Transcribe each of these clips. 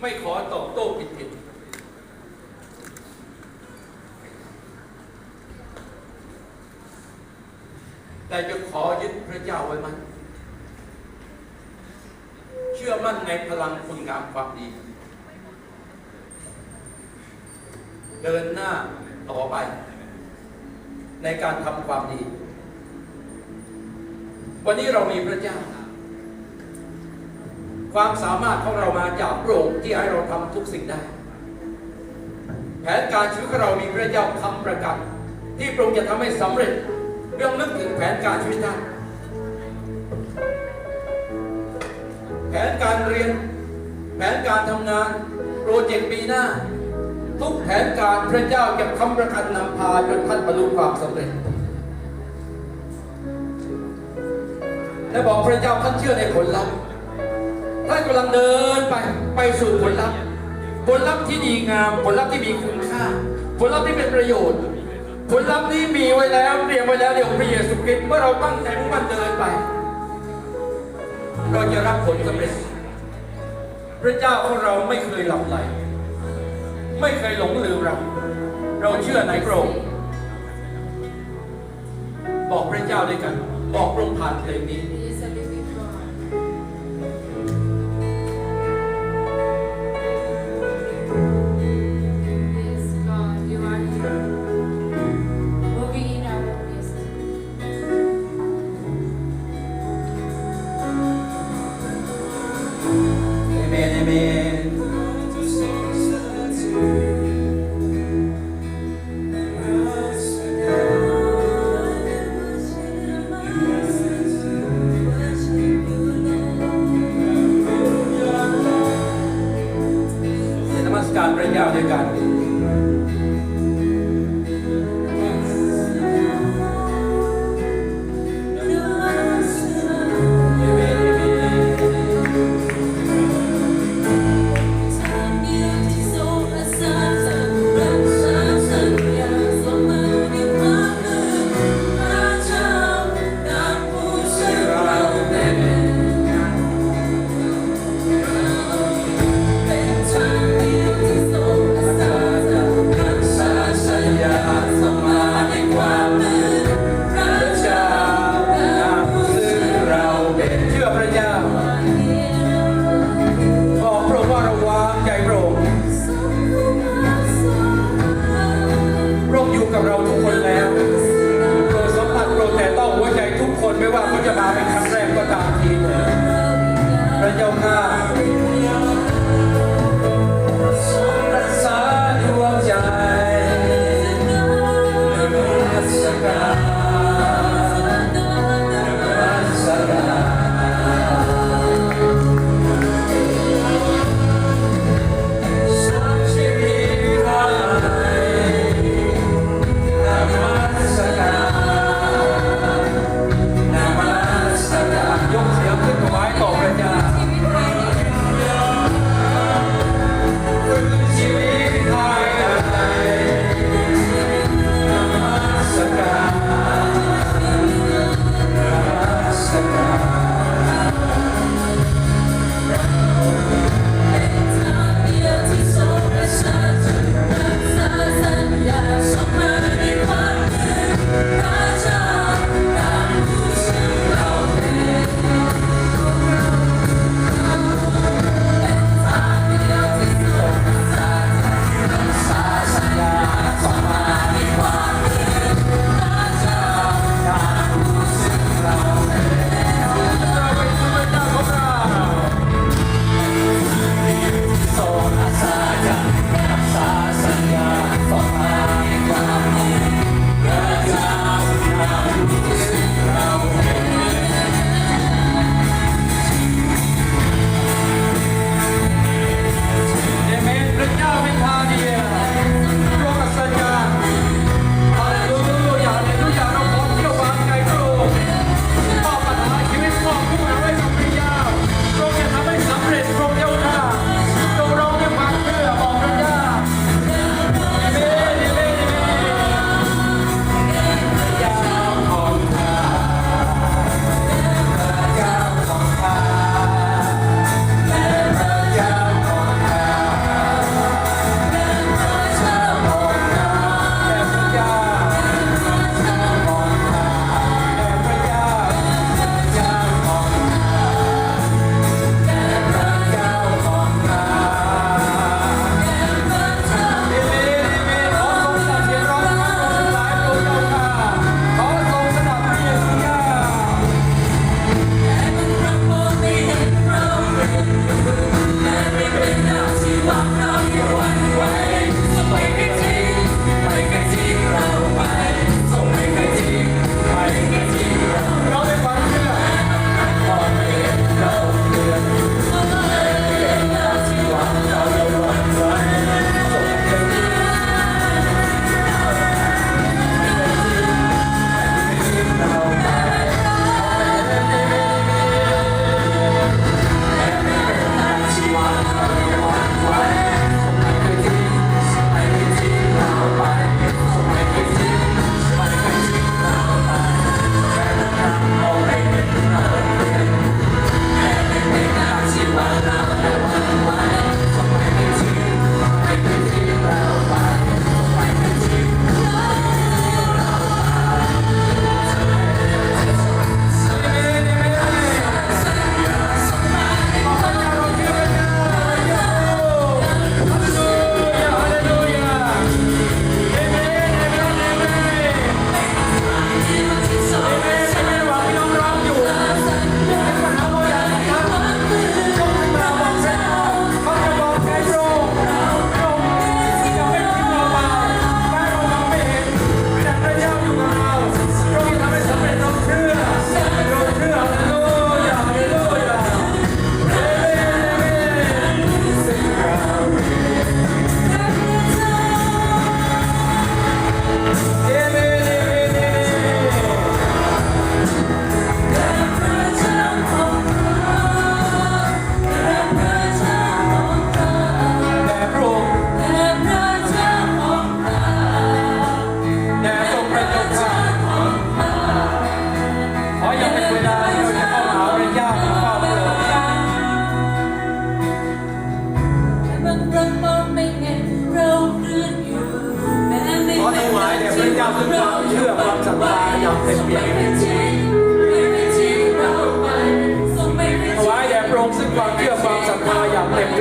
ไม่ขอตอบโต้ผิดผิดแต่จะขอยึดพระเจ้าไว้มัน เชื่อมั่นในพลังคุณงามความดี เดินหน้าต่อไป ในการทำความดี วันนี้เรามีพระเจ้า ความสามารถของเรามาจากพระองค์ที่ให้เราทำทุกสิ่งได้ แผนการชีวิตของเรามีพระเจ้าคำประกัน ที่พระองค์จะทำให้สำเร็จเรื่องนึกถึงแผนการชีวิตได้แผนการเรียน แผนการทำงาน โปรเจกต์ปีหน้า ทุกแผนการพระเจ้าจะคำประกันนำพาจนท่านบรรลุความสำเร็จและบอกพระเจ้าท่านเชื่อในผลลัพธ์ ท่านกำลังเดินไปไปสู่ผลลัพธ์ ผลลัพธ์ที่ดีงาม ผลลัพธ์ที่มีคุณค่า ผลลัพธ์ที่เป็นประโยชน์ ผลลัพธ์นี้มีไว้แล้วเตรียมไว้แล้วเดี๋ยวพระเยซูคริสต์เมื่อเราตั้งใจมุ่งมั่นเดินไป เราจะรับผลสำเร็จ พระเจ้าของเราไม่เคยหลับไหล ไม่เคยหลงลืมเรา เราเชื่อในพระองค์บอกพระเจ้าด้วยกัน บอกพระองค์ผ่านเพลงนี้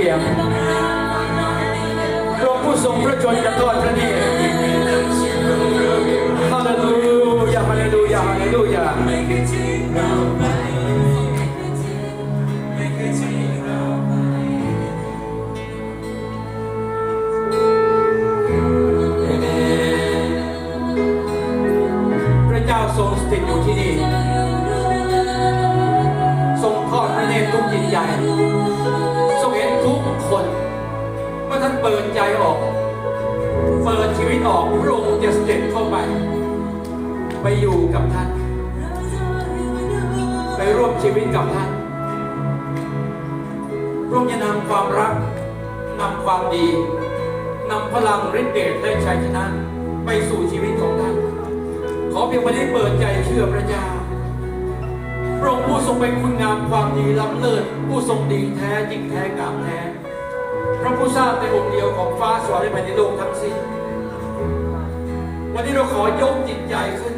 อย่างเต็มเปี่ยมพระองค์ผู้ทรงพระชนกระทอดพระเนตร เปิดใจออก เปิดชีวิตออกพระองค์จะเสด็จเข้าไป ไปอยู่กับท่าน ไปร่วมชีวิตกับท่านพระองค์จะนำความรักนำความดีนำพลังฤทธิ์เดชและชัยชนะไปสู่ชีวิตของท่าน ขอเพียงวันนี้เปิดใจเชื่อพระเจ้าพระองค์ผู้ทรงเป็นคุณงามความดีล้ำเลิศผู้ทรงดีแท้จริงแท้งามแท้ พระผู้สร้างในองค์เดียวของฟ้าสวรรค์และแผ่นดินโลกทั้งสิ้น วันนี้เราขอยกจิตใจขึ้น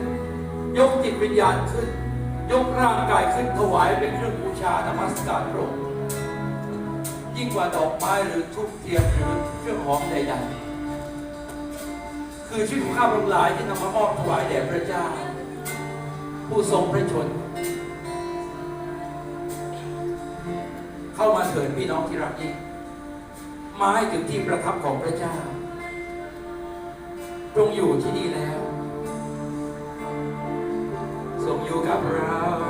ยกจิตวิญญาณขึ้น ยกร่างกายขึ้นถวายเป็นเครื่องบูชานมัสการพระองค์ยิ่งกว่าดอกไม้หรือทุบเทียนหรือเครื่องหอมใดๆ คือชีวิตของข้าพระองค์หลายที่นำมามอบถวายแด่พระเจ้า ผู้ทรงพระชน เข้ามาเถิดพี่น้องที่รักยิ่ง มาให้ถึงที่ประทับของพระเจ้าทรงอยู่ที่นี่แล้วทรงอยู่กับเรา